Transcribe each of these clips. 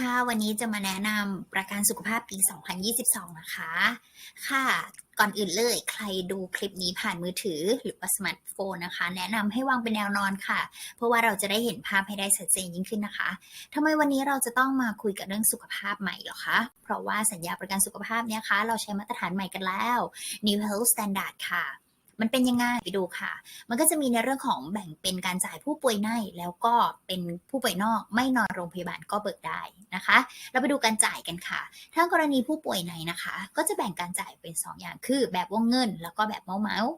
ค่ะ วันนี้จะมาแนะนำประกันสุขภาพปี 2022 นะคะ ค่ะ ก่อนอื่นเลยใครดูคลิปนี้ผ่านมือถือหรือว่าสมาร์ทโฟนนะคะ แนะนำให้วางเป็นแนวนอนค่ะ เพราะว่าเราจะได้เห็นภาพให้ได้ชัดเจนยิ่งขึ้นนะคะทำไมวันนี้เราจะต้องมาคุยกับเรื่องสุขภาพใหม่หรอคะ เพราะว่าสัญญาประกันสุขภาพเนี่ยคะ เราใช้มาตรฐานใหม่กันแล้ว New Health Standard ค่ะ มันเป็นยังไงไปดูค่ะ มันก็จะมีในเรื่องของแบ่งเป็นการจ่ายผู้ป่วยในแล้วก็เป็นผู้ป่วยนอกไม่นอนโรงพยาบาลก็เบิกได้นะคะ เราไปดูการจ่ายกันค่ะถ้ากรณีผู้ป่วยในนะคะ ก็จะแบ่งการจ่ายเป็น 2 อย่างคือ แบบวงเงิน แล้วก็แบบเมาเมาส์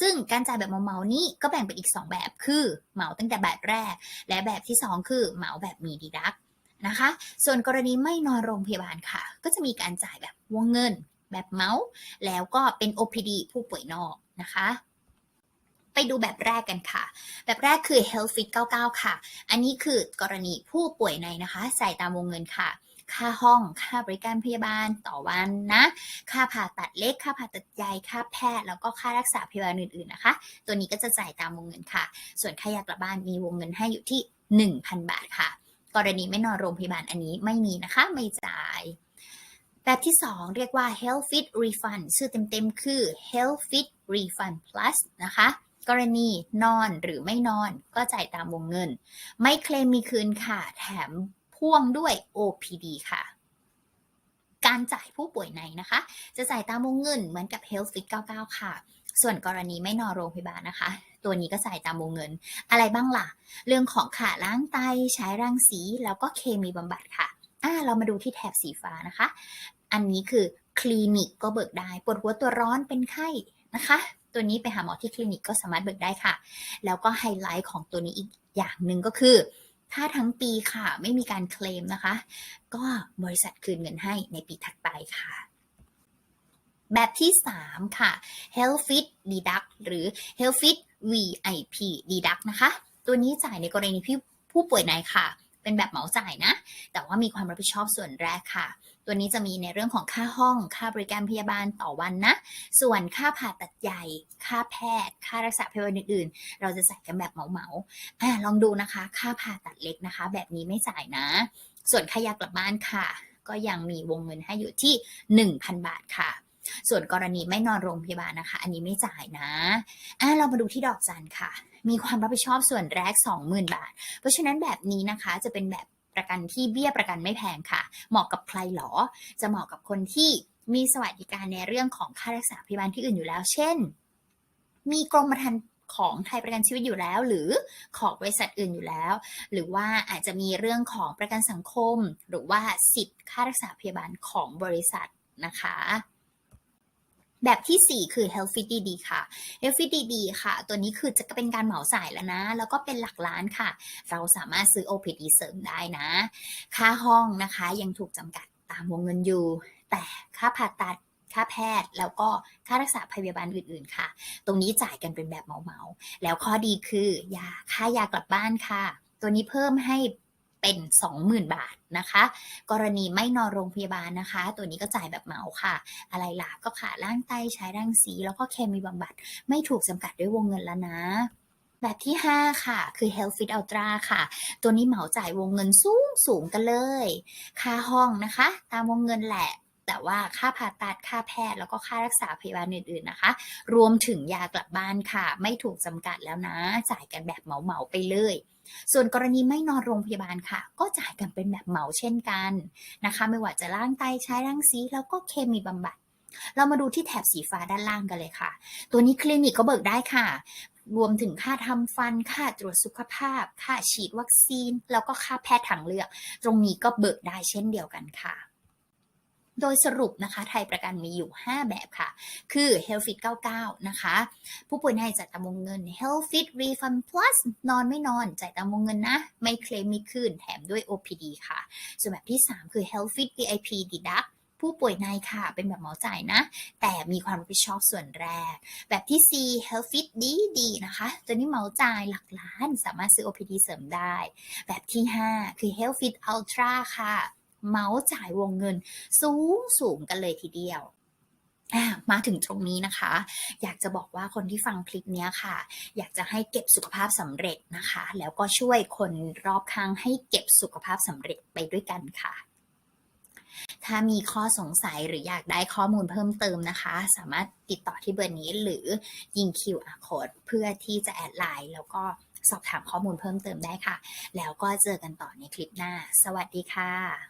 ซึ่งการจ่ายแบบเมาเมานี้ก็แบ่งเป็นอีก 2 แบบคือเหมาตั้งแต่แบบแรก และแบบที่ 2 คือเหมาแบบมีดีดักนะคะ ส่วนกรณีไม่นอนโรงพยาบาลค่ะ ก็จะมีการจ่ายแบบวงเงิน แบบเมาส์แล้วก็เป็น OPD ผู้ป่วยนอก นะคะ ไปดูแบบแรกกันค่ะ แบบแรกคือ Health Fit 99 ค่ะ อันนี้คือกรณีผู้ป่วยในนะคะจ่ตามวงเงินค่ะค่าห้อง ค่าบริการพยาบาลต่อวันนะ ค่าผ่าตัดเล็ก ค่าผ่าตัดใหญ่ ค่าแพทย์ แล้วก็ค่ารักษาพยาบาลอื่นๆนะคะ ตัวนี้ก็จะจ่ายตามวงเงินค่ะ ส่วนค่ายากลับบ้านมีวงเงินให้อยู่ที่ 1,000 บาทค่ะ กรณีไม่นอนโรงพยาบาลอันนี้ไม่มีนะคะ ไม่จ่าย แบบที่ 2 เรียกว่า Health Fit Refund ชื่อเต็มๆ คือ Health Fit Refund Plus นะคะ กรณีนอนหรือไม่นอนก็จ่ายตามวงเงิน ไม่เคลมมีคืนค่ะ แถมพ่วงด้วย OPD ค่ะ การจ่ายผู้ป่วยในนะคะ จะจ่ายตามวงเงินเหมือนกับ Health Fit 99 ค่ะ ส่วนกรณีไม่นอนโรงพยาบาลนะคะ ตัวนี้ก็จ่ายตามวงเงิน อะไรบ้างล่ะ เรื่องของขาล้างไตใช้รังสีแล้วก็เคมีบำบัดค่ะ อ่าเรามาดูที่แถบสีฟ้านะคะ อันนี้คือคลินิกก็เบิกได้ปวดหัวตัวร้อนเป็นไข้นะคะ ตัวนี้ไปหาหมอที่คลินิกก็สามารถเบิกได้ค่ะ แล้วก็ไฮไลท์ของตัวนี้อีกอย่างหนึ่งก็คือ ถ้าทั้งปีค่ะไม่มีการเคลมนะคะ ก็บริษัทคืนเงินให้ในปีถัดไปค่ะแบบที่ 3 ค่ะ Health Fit Deduct หรือ Health Fit VIP Deduct นะคะ ตัวนี้จ่ายในกรณีที่ผู้ป่วยในค่ะ เป็นแบบเหมาจ่ายนะ แต่ว่ามีความรับผิดชอบส่วนแรกค่ะ ตัวนี้จะมีในเรื่องของค่าห้อง ค่าบริการพยาบาลต่อวันนะ ส่วนค่าผ่าตัดใหญ่ ค่าแพทย์ ค่ารักษาพยาบาลอื่นๆ เราจะจ่ายกันแบบเหมาๆอ่าลองดูนะคะ ค่าผ่าตัดเล็กนะคะ แบบนี้ไม่จ่ายนะ ส่วนค่ายากลับบ้านค่ะ ก็ยังมีวงเงินให้อยู่ที่ 1,000 บาทค่ะ ส่วนกรณีไม่นอนโรงพยาบาลนะคะ อันนี้ไม่จ่ายนะอ่าเรามาดูที่ดอกจันค่ะ มีความรับผิดชอบส่วนแรก 20,000 บาท เพราะฉะนั้นแบบนี้นะคะจะเป็นแบบประกันที่เบี้ยประกันไม่แพงค่ะ เหมาะกับใครหรอ จะเหมาะกับคนที่มีสวัสดิการในเรื่องของค่ารักษาพยาบาลที่อื่นอยู่แล้ว เช่น มีกรมธรรม์ของไทยประกันชีวิตอยู่แล้ว หรือของบริษัทอื่นอยู่แล้ว หรือว่าอาจจะมีเรื่องของประกันสังคม หรือว่าสิทธิ์ค่ารักษาพยาบาลของบริษัทนะคะ แบบที่ 4 คือ Health Fit DD ค่ะ Health Fit DD ค่ะ ตัวนี้คือจะเป็นการเหมาจ่ายแล้วนะ แล้วก็เป็นหลักล้านค่ะ เราสามารถซื้อ OPD เสริมได้นะ ค่าห้องนะคะยังถูกจำกัดตามวงเงินอยู่ แต่ค่าผ่าตัดค่าแพทย์แล้วก็ค่ารักษาพยาบาลอื่นๆค่ะ ตรงนี้จ่ายกันเป็นแบบเหมาๆแล้วข้อดีคือยาค่ายากลับบ้านค่ะ ตัวนี้เพิ่มให้ เป็น 20,000 บาทนะคะ กรณีไม่นอนโรงพยาบาลนะคะ ตัวนี้ก็จ่ายแบบเหมาค่ะ อะไรล่ะก็ขาล้างไตใช้รังสี แล้วก็เคมีบำบัด ไม่ถูกจำกัดด้วยวงเงินแล้วนะแบบที่ 5 ค่ะ คือ Health Fit Ultra ค่ะ ตัวนี้เหมาจ่ายวงเงินสูงสูงกันเลย ค่าห้องนะคะ ตามวงเงินแหละ แต่ว่าค่าผ่าตัด ค่าแพทย์ แล้วก็ค่ารักษาพยาบาลอื่นๆนะคะ รวมถึงยากลับบ้านค่ะ ไม่ถูกจำกัดแล้วนะ จ่ายกันแบบเหมาๆไปเลย ส่วนกรณีไม่นอนโรงพยาบาลค่ะ ก็จ่ายกันเป็นแบบเหมาเช่นกันนะคะ ไม่ว่าจะล้างไตใช้ล้างซีแล้วก็เคมีบำบัด เรามาดูที่แถบสีฟ้าด้านล่างกันเลยค่ะ ตัวนี้คลินิกก็เบิกได้ค่ะ รวมถึงค่าทำฟัน ค่าตรวจสุขภาพ ค่าฉีดวัคซีน แล้วก็ค่าแพทย์ทางเลือก ตรงนี้ก็เบิกได้เช่นเดียวกันค่ะ โดยสรุปนะคะ ไทยประกันมีอยู่ 5 แบบค่ะ คือ Health Fit 99 นะคะ ผู้ป่วยในจ่ายตามวงเงิน Health Fit Refund Plus นอนไม่นอนจ่ายตามวงเงินนะ ไม่เคลมมีคืนแถมด้วย OPD ค่ะ ส่วนแบบที่ 3 คือ Health Fit VIP Deduct ผู้ป่วยในค่ะ เป็นแบบเหมาจ่ายนะ แต่มีความรับผิดชอบส่วนแรก แบบที่ 4 Health Fit ดีดีนะคะ ตัวนี้เหมาจ่ายหลักล้าน สามารถซื้อ OPD เสริมได้ แบบที่ 5 คือ Health Fit Ultra ค่ะ เมาส์จ่ายวงเงินสูงสูงกันเลยทีเดียวมาถึงตรงนี้นะคะ อยากจะบอกว่าคนที่ฟังคลิปนี้ค่ะ อยากจะให้เก็บสุขภาพสำเร็จนะคะ แล้วก็ช่วยคนรอบข้างให้เก็บสุขภาพสำเร็จไปด้วยกันค่ะ ถ้ามีข้อสงสัยหรืออยากได้ข้อมูลเพิ่มเติมนะคะ สามารถติดต่อที่เบอร์นี้หรือยิง QR code เพื่อที่จะแอดไลน์แล้วก็สอบถามข้อมูลเพิ่มเติมได้ค่ะ แล้วก็เจอกันต่อในคลิปหน้า สวัสดีค่ะ